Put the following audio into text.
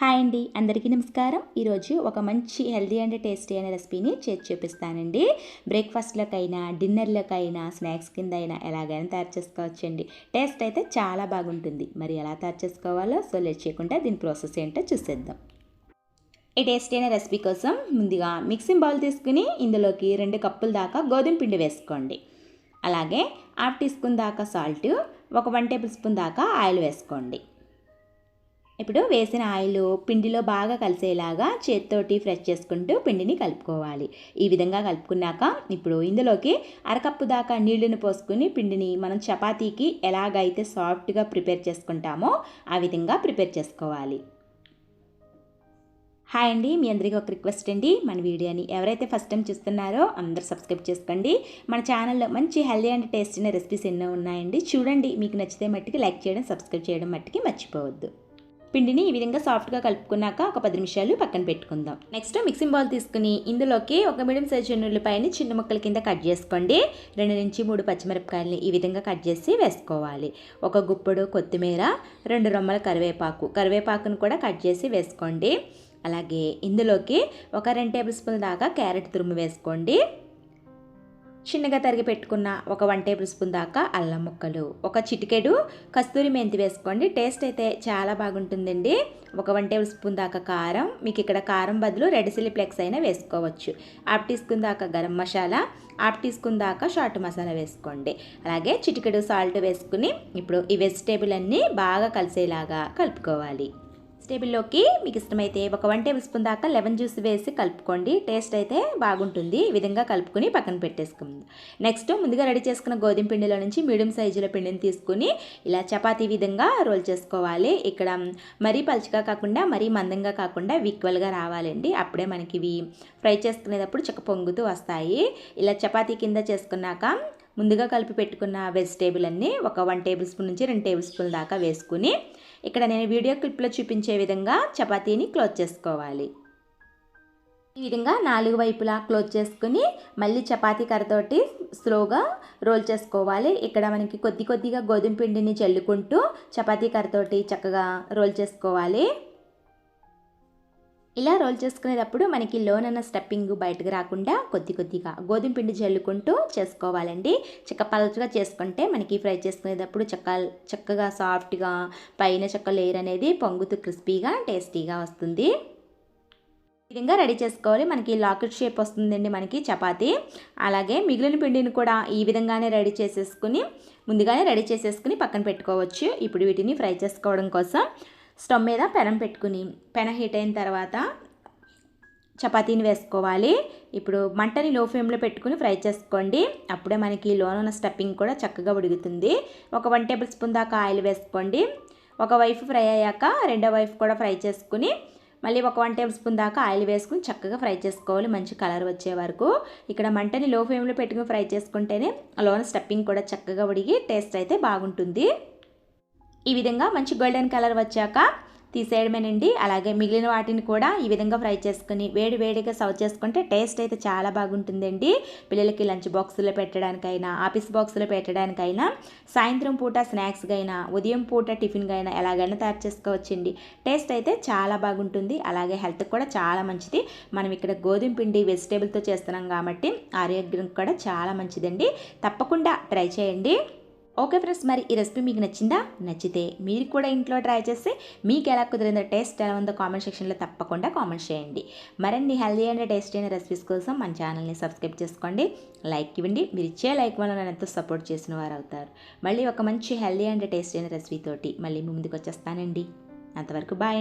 Hi అండి. అందరికీ నమస్కారం. ఈరోజు ఒక మంచి హెల్దీ అండ్ టేస్టీ అయిన రెసిపీని చేసి చూపిస్తానండి. బ్రేక్ఫాస్ట్లకైనా డిన్నర్లకైనా స్నాక్స్ కింద అయినా ఎలాగైనా తయారు చేసుకోవచ్చండి. టేస్ట్ అయితే చాలా బాగుంటుంది. మరి ఎలా తయారు చేసుకోవాలో సో లేట్ చేయకుండా దీని ప్రాసెస్ ఏంటో చూసేద్దాం. ఈ టేస్టీ అయిన రెసిపీ కోసం ముందుగా మిక్సింగ్ బౌల్ తీసుకుని ఇందులోకి రెండు కప్పుల దాకా గోధుమ పిండి వేసుకోండి. అలాగే హాఫ్ టీ స్పూన్ దాకా సాల్ట్ ఒక వన్ టేబుల్ స్పూన్ దాకా ఆయిల్ వేసుకోండి. ఇప్పుడు వేసిన ఆయిల్ పిండిలో బాగా కలిసేలాగా చేత్తోటి ఫ్రెష్ చేసుకుంటూ పిండిని కలుపుకోవాలి. ఈ విధంగా కలుపుకున్నాక ఇప్పుడు ఇందులోకి అరకప్పు దాకా నీళ్ళను పోసుకుని పిండిని మనం చపాతీకి ఎలాగైతే సాఫ్ట్గా ప్రిపేర్ చేసుకుంటామో ఆ విధంగా ప్రిపేర్ చేసుకోవాలి. హాయ్ అండి మీ అందరికీ ఒక రిక్వెస్ట్ అండి. మన వీడియోని ఎవరైతే ఫస్ట్ టైం చూస్తున్నారో అందరూ సబ్స్క్రైబ్ చేసుకోండి. మన ఛానల్లో మంచి హెల్దీ అండ్ టేస్టీ రెసిపీస్ ఎన్నో ఉన్నాయండి. చూడండి మీకు నచ్చితే మట్టికి లైక్ చేయడం సబ్స్క్రైబ్ చేయడం మట్టికి మర్చిపోవద్దు. పిండిని ఈ విధంగా సాఫ్ట్గా కలుపుకున్నాక ఒక పది నిమిషాలు పక్కన పెట్టుకుందాం. నెక్స్ట్ మిక్సింగ్ బౌల్ తీసుకుని ఇందులోకి ఒక మీడియం సైజ్ ఉల్లిపాయని చిన్న ముక్కల కింద కట్ చేసుకోండి. రెండు నుంచి మూడు పచ్చిమిరపకాయలని ఈ విధంగా కట్ చేసి వేసుకోవాలి. ఒక గుప్పుడు కొత్తిమీర రెండు రొమ్మల కరివేపాకు. కరివేపాకును కూడా కట్ చేసి వేసుకోండి. అలాగే ఇందులోకి ఒక రెండు టేబుల్ స్పూన్ దాకా క్యారెట్ తురుము వేసుకోండి. చిన్నగా తరిగి పెట్టుకున్న ఒక వన్ టేబుల్ స్పూన్ దాకా అల్లం ముక్కలు ఒక చిటికెడు కస్తూరి మెంతి వేసుకోండి. టేస్ట్ అయితే చాలా బాగుంటుందండి. ఒక వన్ టేబుల్ స్పూన్ దాకా కారం మీకు ఇక్కడ కారం బదులు రెడ్ చిల్లీ ఫ్లెక్స్ అయినా వేసుకోవచ్చు. హాఫ్ టీ స్పూన్ దాకా garam masala half teaspoon దాకా షార్ట్ మసాలా వేసుకోండి. అలాగే చిటికెడు సాల్ట్ వేసుకుని ఇప్పుడు ఈ వెజిటేబుల్ అన్నీ బాగా కలిసేలాగా కలుపుకోవాలి. వెజిటేబుల్లోకి మీకు ఇష్టమైతే ఒక వన్ టేబుల్ స్పూన్ దాకా లెమన్ జ్యూస్ వేసి కలుపుకోండి. టేస్ట్ అయితే బాగుంటుంది. ఈ విధంగా కలుపుకొని పక్కన పెట్టేసుకుంది. నెక్స్ట్ ముందుగా రెడీ చేసుకున్న గోధుమ పిండిలో నుంచి మీడియం సైజులో పిండిని తీసుకుని ఇలా చపాతీ విధంగా రోల్ చేసుకోవాలి. ఇక్కడ మరీ పలుచగా కాకుండా మరీ మందంగా కాకుండా ఈక్వల్గా రావాలండి. అప్పుడే మనకి ఇవి ఫ్రై చేసుకునేటప్పుడు చక్క పొంగుతూ వస్తాయి. ఇలా చపాతీ కింద చేసుకున్నాక ముందుగా కలిపి పెట్టుకున్న వెజిటేబుల్ అన్నీ ఒక వన్ టేబుల్ స్పూన్ నుంచి రెండు టేబుల్ స్పూన్ దాకా వేసుకుని ఇక్కడ నేను వీడియో క్లిప్లో చూపించే విధంగా చపాతీని క్లోజ్ చేసుకోవాలి. ఈ విధంగా నాలుగు వైపులా క్లోజ్ చేసుకుని మళ్ళీ చపాతీ కర్రతోటి స్లోగా రోల్ చేసుకోవాలి. ఇక్కడ మనకి కొద్ది కొద్దిగా గోధుమ పిండిని చల్లుకుంటూ చపాతీ కర్రతోటి చక్కగా రోల్ చేసుకోవాలి. ఇలా రోల్ చేసుకునేటప్పుడు మనకి లోనన్న స్టెప్పింగ్ బయటకు రాకుండా కొద్ది కొద్దిగా గోధుమ పిండి జల్లుకుంటూ చేసుకోవాలండి. చెక్క పలుచగా చేసుకుంటే మనకి ఫ్రై చేసుకునేటప్పుడు చక్క చక్కగా సాఫ్ట్గా పైన చెక్క లేయర్ అనేది పొంగుతూ క్రిస్పీగా టేస్టీగా వస్తుంది. ఈ విధంగా రెడీ చేసుకోవాలి. మనకి లాకెట్ షేప్ వస్తుందండి మనకి చపాతీ. అలాగే మిగిలిన పిండిని కూడా ఈ విధంగానే రెడీ చేసేసుకుని ముందుగానే రెడీ చేసేసుకుని పక్కన పెట్టుకోవచ్చు. ఇప్పుడు వీటిని ఫ్రై చేసుకోవడం కోసం స్టవ్ మీద పెనం పెట్టుకుని పెన హీట్ అయిన తర్వాత చపాతీని వేసుకోవాలి. ఇప్పుడు మంటని లో ఫ్లేమ్లో పెట్టుకుని ఫ్రై చేసుకోండి. అప్పుడే మనకి లోన ఉన్న స్టఫింగ్ కూడా చక్కగా ఉడుగుతుంది ఒక వన్ టేబుల్ స్పూన్ దాకా ఆయిల్ వేసుకోండి. ఒక వైఫ్ ఫ్రై అయ్యాక రెండో వైఫ్ కూడా ఫ్రై చేసుకుని మళ్ళీ ఒక వన్ టేబుల్ స్పూన్ దాకా ఆయిల్ వేసుకుని చక్కగా ఫ్రై చేసుకోవాలి. మంచి కలర్ వచ్చే వరకు. ఇక్కడ మంటని లో ఫ్లేమ్లో పెట్టుకుని ఫ్రై చేసుకుంటేనే లోన స్టఫింగ్ కూడా చక్కగా ఉడిగి టేస్ట్ అయితే బాగుంటుంది. ఈ విధంగా మంచి గోల్డెన్ కలర్ వచ్చాక తీసేయడమేనండి. అలాగే మిగిలిన వాటిని కూడా ఈ విధంగా ఫ్రై చేసుకుని వేడి వేడిగా సర్వ్ చేసుకుంటే టేస్ట్ అయితే చాలా బాగుంటుందండి. పిల్లలకి లంచ్ బాక్సులో పెట్టడానికైనా ఆఫీస్ బాక్సులో పెట్టడానికైనా సాయంత్రం పూట స్నాక్స్గా అయినా ఉదయం పూట టిఫిన్గా అయినా ఎలాగైనా తయారు చేసుకోవచ్చండి. టేస్ట్ అయితే చాలా బాగుంటుంది. అలాగే హెల్త్కి కూడా చాలా మంచిది. మనం ఇక్కడ గోధుమ పిండి వెజిటేబుల్తో చేస్తున్నాం కాబట్టి ఆరోగ్యం కూడా చాలా మంచిదండి. తప్పకుండా ట్రై చేయండి. ఓకే ఫ్రెండ్స్ మరి ఈ రెసిపీ మీకు నచ్చిందా? నచ్చితే మీరు కూడా ఇంట్లో ట్రై చేస్తే మీకు ఎలా కుదిరిందో టేస్ట్ ఎలా ఉందో కామెంట్ సెక్షన్లో తప్పకుండా కామెంట్ చేయండి. మరిన్ని హెల్దీ అండ్ టేస్టీ అయిన రెసిపీస్ కోసం మన ఛానల్ని సబ్స్క్రైబ్ చేసుకోండి. లైక్ ఇవ్వండి. మీరు ఇచ్చే లైక్ వల్ల నన్ను ఎంతో సపోర్ట్ చేసిన వారు అవుతారు. మళ్ళీ ఒక మంచి హెల్దీ అండ్ టేస్టీ అయిన రెసిపీ తోటి మళ్ళీ ముందుకు వచ్చేస్తానండి. అంతవరకు బాయ్ అండి.